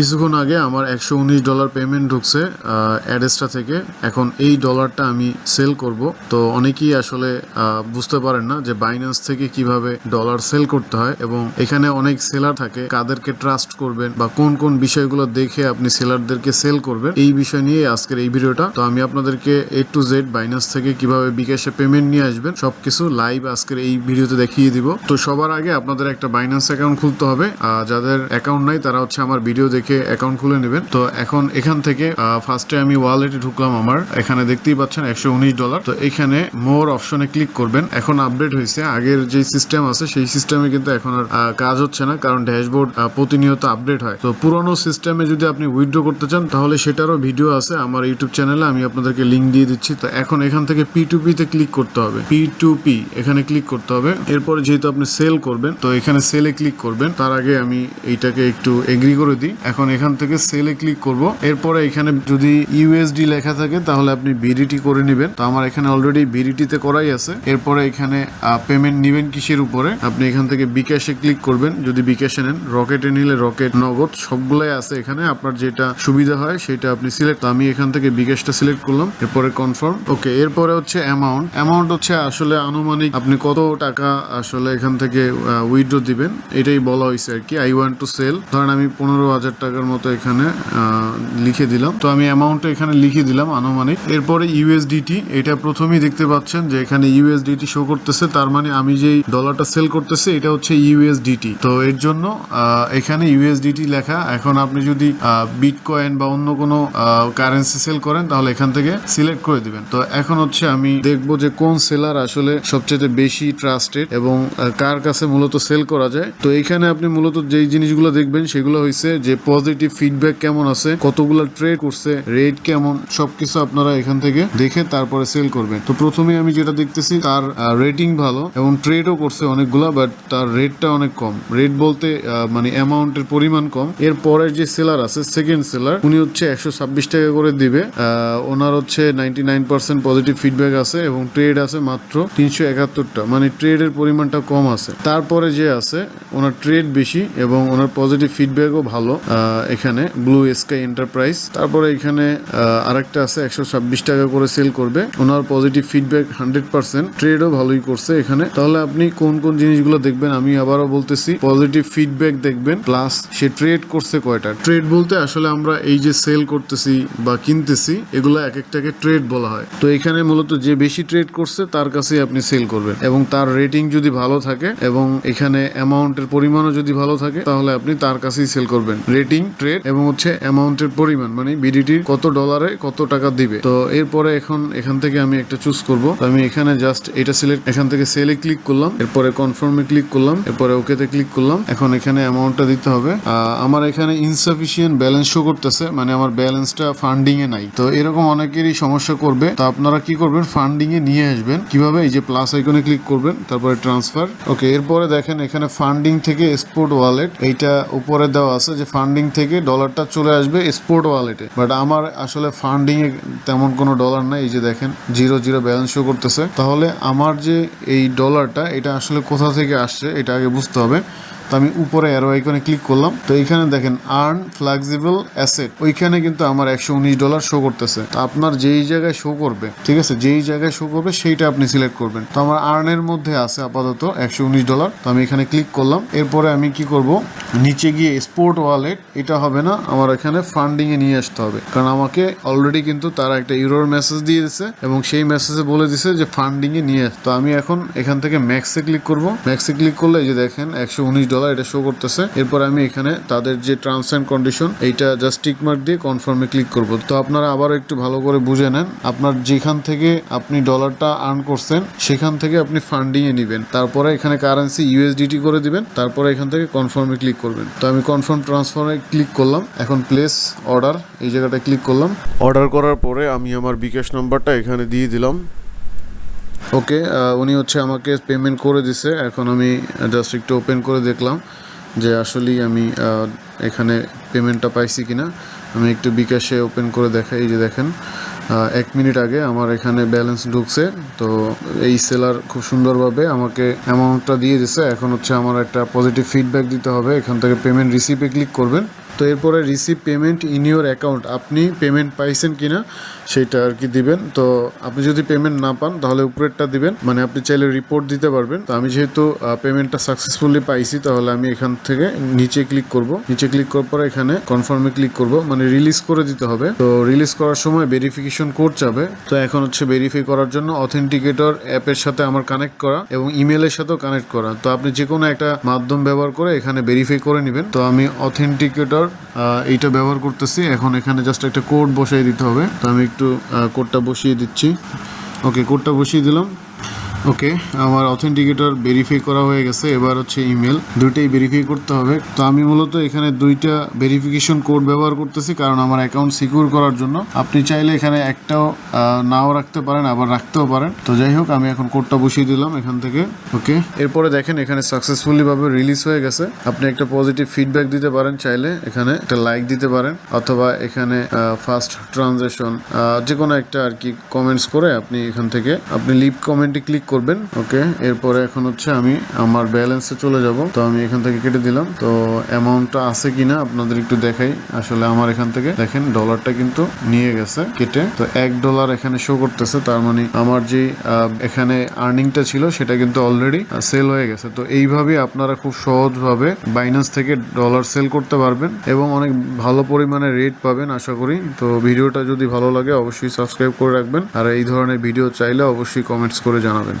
কিছুক্ষণ আগে আমার একশো উনিশ ডলার পেমেন্ট ঢুকছে অ্যাড্রেসটা থেকে। এখন এই ডলারটা আমি সেল করব। তো অনেকেই আসলে বুঝতে পারেন না যে বাইন্যান্স থেকে কীভাবে ডলার সেল করতে হয় এবং এখানে অনেক সেলার থাকে। কাদেরকে ট্রাস্ট করবেন বা কোন কোন বিষয়গুলো দেখে আপনি সেলারদেরকে সেল করবেন, এই বিষয় নিয়ে আজকের এই ভিডিওটা। তো আমি আপনাদেরকে এ টু জেড বাইন্যান্স থেকে কীভাবে বিকাশে পেমেন্ট নিয়ে আসবেন, সবকিছু লাইভ আজকের এই ভিডিওতে দেখিয়ে দিব। তো সবার আগে আপনাদের একটা বাইন্যান্স অ্যাকাউন্ট খুলতে হবে। যাদের অ্যাকাউন্ট নাই, তারা হচ্ছে আমার ভিডিও দেখে অ্যাকাউন্ট খুলে নেবেন। তো এখন এখান থেকে ফার্স্টে আমি ওয়ালেটে ঢুকলাম আমার। এখানে দেখতেই পাচ্ছেন একশো উনিশ ডলার তো এখানে মোর অপশনে ক্লিক করবেন। এখন আপডেট হয়েছে। আগের যে সিস্টেম আছে, সেই সিস্টেমে কিন্তু এখন আর কাজ হচ্ছে না। কারণ ড্যাশবোর্ড প্রতিনিয়ত আপডেট হয়। তো পুরনো সিস্টেমে যদি আপনি উইথড্র করতে চান, তাহলে সেটারও ভিডিও আছে আমার ইউটিউব চ্যানেলে আমি আপনাদেরকে লিঙ্ক দিয়ে দিচ্ছি। তো এখন এখান থেকে পি টু পি তে ক্লিক করতে হবে। পি টু পি এখানে ক্লিক করতে হবে। এরপরে যেহেতু আপনি সেল করবেন, তো এখানে সেলে ক্লিক করবেন। তার আগে আমি এইটাকে একটু এগ্রি করে দিই। এখন এখান থেকে সেলে ক্লিক করব। এরপরে এখানে যদি ইউএসডি লেখা থাকে, তাহলে আপনি বিডিটি করে নেবেন। তো আমার এখানে অলরেডি বিডিটিতে করাই আছে। এরপরে এখানে পেমেন্ট নেবেন কিসের উপরে? আপনি এখান থেকে বিকাশে ক্লিক করবেন। যদি বিকাশে নেন রকেটে নিলে রকেট নগদ, সবগুলাই আছে এখানে। আপনার যেটা সুবিধা হয়, সেটা আপনি সিলেক্ট আমি এখান থেকে বিকাশটা সিলেক্ট করলাম। এরপরে কনফার্ম ওকে এরপরে হচ্ছে অ্যামাউন্ট অ্যামাউন্ট হচ্ছে আসলে আনুমানিক আপনি কত টাকা আসলে এখান থেকে উইথড্র দিবেন। এটাই বলা হয়েছে আর কি আই ওয়ান্ট টু সেল ধরেন আমি পনেরো হাজার টাকার মতো এখানে লিখে দিলাম। তো আমি অ্যামাউন্টটা এখানে লিখে দিলাম আনুমানিক। এরপরে ইউএসডিটি এটা প্রথমেই দেখতে পাচ্ছেন যে এখানে ইউএসডিটি শো করতেছে। তার মানে আমি যেই ডলারটা সেল করতেছে, এটা হচ্ছে ইউএসডিটি তো এর জন্য এখানে ইউএসডিটি লেখা। এখন আপনি যদি বিটকয়েন বা অন্য কোনো কারেন্সি সেল করেন, তাহলে এখান থেকে সিলেক্ট করে দিবেন। তো এখন হচ্ছে আমি দেখব যে কোন সেলার আসলে সবচেয়ে বেশি ট্রাস্টেড এবং কার কাছে মূলত সেল করা যায়। তো এখানে আপনি মূলত যেই জিনিসগুলো দেখবেন, সেগুলো হয়েছে যে পজিটিভ ফিডব্যাক কেমন আছে, কতগুলো ট্রেড করছে রেট কেমন, সবকিছু আপনারা এখান থেকে দেখে তারপরে সেল করবেন। তো প্রথমে আমি যেটা দেখতেছি, তার রেটিং ভালো এবং ট্রেডও করছে অনেকগুলা বাট তার রেটটা অনেক কম। রেট বলতে মানে অ্যামাউন্টের পরিমাণ কম। এর পরের যে সেলার আছে সেকেন্ড সেলার উনি হচ্ছে একশো ছাব্বিশ টাকা করে দিবে। ওনার হচ্ছে ninety nine percent positive feedback আছে এবং ট্রেড আছে মাত্র তিনশো একাত্তরটা। মানে ট্রেডের পরিমাণটা কম আছে। তারপরে যে আছে, ওনার ট্রেড বেশি এবং ওনার পজিটিভ ফিডব্যাকও ভালো। এখানে ব্লু স্কাই এন্টারপ্রাইজ তারপরে এখানে আরেকটা আছে, একশো ছাব্বিশ টাকা করে সেল করবে। ওনার পজিটিভ ফিডব্যাক হান্ড্রেড পার্সেন্ট ট্রেডও ভালোই করছে এখানে। তাহলে আপনি কোন কোন জিনিসগুলো দেখবেন? আমি আবারও বলতেছি পজিটিভ ফিডব্যাক দেখবেন প্লাস সে ট্রেড করছে কয়টা? ট্রেড বলতে আসলে আমরা এই যে সেল করতেছি বা কিনতেছি, এগুলো এক একটাকে ট্রেড বলা হয়। তো এখানে মূলত যে বেশি ট্রেড করছে, তার কাছেই আপনি সেল করবেন। এবং তার রেটিং যদি ভালো থাকে, এবং এখানে অ্যামাউন্টের পরিমাণও যদি ভালো থাকে, তাহলে আপনি তার কাছেই সেল করবেন। রেটিং ট্রেড এবং হচ্ছে অ্যামাউন্টের পরিমাণ মানে বিডিটির কত ডলারে কত টাকা দিবে। তো এরপরে এখন এখান থেকে আমি একটা চুজ করব। আমি এখানে জাস্ট এটা সিলেক্ট এখান থেকে সেলে ক্লিক করলাম, এরপরে কনফার্মে ক্লিক করলাম, এরপরে ওকেতে ক্লিক করলাম। এখন এখানে অ্যামাউন্টটা দিতে হবে। আমার এখানে ইনসাফিসিয়েন্ট ব্যালেন্স শো করতেছে মানে আমার ব্যালেন্সটা ফান্ডিং এ নাই। তো এরকম অনেকেরই সমস্যা করবে। তো আপনারা কি করবেন? ফান্ডিং এ নিয়ে আসবেন। কীভাবে? এই যে প্লাস আইকনে ক্লিক করবেন, তারপরে ট্রান্সফার ওকে এরপরে দেখেন এখানে ফান্ডিং থেকে এক্সপোর্ট ওয়ালেট এইটা উপরে দেওয়া আছে যে ফান্ডিং থেকে ডলারটা চলে আসবে স্পোর্ট ওয়ালেটে বাট আমার আসলে ফান্ডিং এ তেমন কোনো ডলার নাই, এই যে দেখেন জিরো জিরো ব্যালেন্স শো করতেছে। তাহলে আমার যে এই ডলারটা এটা আসলে কোথা থেকে আসছে, এটা আগে বুঝতে হবে। তো আমি উপরে অ্যারো আইকনে ক্লিক করলাম। তো এখানে দেখেন আর্ন ফ্লেক্সিবল অ্যাসেট ওইখানে কিন্তু আমার একশো উনিশ ডলার শো করতেছে। তো আপনার যেই জায়গায় শো করবে, ঠিক আছে, যেই জায়গায় শো করবে, সেইটা আপনি সিলেক্ট করবেন। তো আমার আর্নের মধ্যে আছে আপাতত একশো উনিশ ডলার তো আমি এখানে ক্লিক করলাম। এরপরে আমি কি করব? নিচে গিয়ে স্পোর্ট ওয়ালেট এটা হবে না, আমার এখানে ফান্ডিং এ নিয়ে আসতে হবে। কারণ আমাকে অলরেডি কিন্তু তারা একটা ইউরোর মেসেজ দিয়ে দিছে এবং সেই মেসেজে বলে দিছে যে ফান্ডিং এ নিয়ে তো আমি এখন এখান থেকে ম্যাক্সে ক্লিক করব। ম্যাক্সে ক্লিক করলে এই যে দেখেন, একশো উনিশ ডলার এটা শো করতেছে। এরপর আমি এখানে তাদের যে টার্মস অ্যান্ড কন্ডিশন এইটা জাস্ট টিক মার্ক দিয়ে কনফার্মে ক্লিক করব। তো আপনারা আবার একটু ভালো করে বুঝে নেন, আপনার যেখান থেকে আপনি ডলারটা আর্ন করছেন, সেখান থেকে আপনি ফান্ডিং এ নেবেন। তারপরে এখানে কারেন্সি ইউএসডিটি করে দিবেন, তারপরে এখান থেকে কনফার্মে ক্লিক করবেন। তো আমি কনফার্ম ট্রান্সফারে ক্লিক করলাম। এখন প্লেস অর্ডার এই জায়গাটায় ক্লিক করলাম। অর্ডার করার পরে আমি আমার বিকাশ নাম্বারটা এখানে দিয়ে দিলাম। ওকে উনি হচ্ছে আমাকে পেমেন্ট করে দিছে। এখন আমি জাস্ট একটু ওপেন করে দেখলাম যে আসলেই আমি এখানে পেমেন্টটা পাইছি কিনা। আমি একটু বিকাশে ওপেন করে দেখাই এই যে দেখেন। এক মিনিট আগে আমার এখানে ব্যালেন্স ঢুকছে। তো এই সেলার খুব সুন্দরভাবে আমাকে অ্যামাউন্টটা দিয়ে দিছে এখন হচ্ছে আমার একটা পজিটিভ ফিডব্যাক দিতে হবে। এখান থেকে পেমেন্ট রিসিপে ক্লিক করবেন। তো এরপরে receive payment in your account আপনি পেমেন্ট পাইছেন কিনা সেটা আর কি দিবেন। তো আপনি যদি পেমেন্ট না পান, তাহলে উপরেরটা দিবেন। মানে আপনি চাইলে রিপোর্ট দিতে পারবেন। তো আমি যেহেতু পেমেন্টটা সাকসেসফুলি পাইছি, তাহলে আমি এখান থেকে নিচে ক্লিক করব। নিচে ক্লিক করার পরে এখানে কনফার্মে ক্লিক করব। মানে রিলিজ করে দিতে হবে। তো রিলিজ করার সময় ভেরিফিকেশন কোড যাবে তো এখন হচ্ছে ভেরিফাই করার জন্য অথেন্টিকেটর অ্যাপের সাথে আমার কানেক্ট করা এবং ইমেলের সাথেও কানেক্ট করা। তো আপনি যে কোনো একটা মাধ্যম ব্যবহার করে এখানে ভেরিফাই করে নেবেন। তো আমি অথেন্টিকেটর এইটা ব্যবহার করতেছি। এখন এখানে জাস্ট একটা কোড বসিয়ে দিতে হবে। তো আমি একটু কোডটা বসিয়ে দিচ্ছি। ওকে কোডটা বসিয়ে দিলাম। ওকে, আমার অথেন্টিকেটর ভেরিফাই করা হয়ে গেছে। এবার হচ্ছে ইমেল দুইটাই ভেরিফাই করতে হবে। তো আমি মূলত এখানে দুইটা ভেরিফিকেশন কোড ব্যবহার করতেছি, কারণ আমার অ্যাকাউন্ট সিকিউর করার জন্য। আপনি চাইলে এখানে একটাও নাও রাখতে পারেন, আবার রাখতেও পারেন। তো যাই হোক, আমি এখন কোডটা বসিয়ে দিলাম এখান থেকে। ওকে, এরপরে দেখেন এখানে সাকসেসফুলি ভাবে রিলিজ হয়ে গেছে। আপনি একটা পজিটিভ ফিডব্যাক দিতে পারেন চাইলে, এখানে একটা লাইক দিতে পারেন, অথবা এখানে ফার্স্ট ট্রানজেকশন যে কোনো একটা আর কি কমেন্টস করে আপনি এখান থেকে, আপনি লিভ কমেন্টে ক্লিক করবেন, ওকে? এরপরে এখন হচ্ছে আমি আমার ব্যালেন্সে চলে যাব। তো আমি এখান থেকে কেটে দিলাম। তো অ্যামাউন্টটা আছে কিনা আপনাদের একটু দেখাই। আসলে আমার এখান থেকে দেখেন ডলারটা কিন্তু নিয়ে গেছে কেটে। তো এক ডলার এখানে শো করতেছে, তার মানে আমার যে এখানে আর্নিংটা ছিল, সেটা কিন্তু অলরেডি সেল হয়ে গেছে। তো এইভাবে আপনারা খুব সহজভাবে বাইন্যান্স থেকে ডলার সেল করতে পারবেন এবং অনেক ভালো পরিমাণে রেট পাবেন, আশা করি। তো ভিডিওটা যদি ভালো লাগে, অবশ্যই সাবস্ক্রাইব করে রাখবেন। আর এই ধরনের ভিডিও চাইলে অবশ্যই কমেন্টস করে জানাবেন।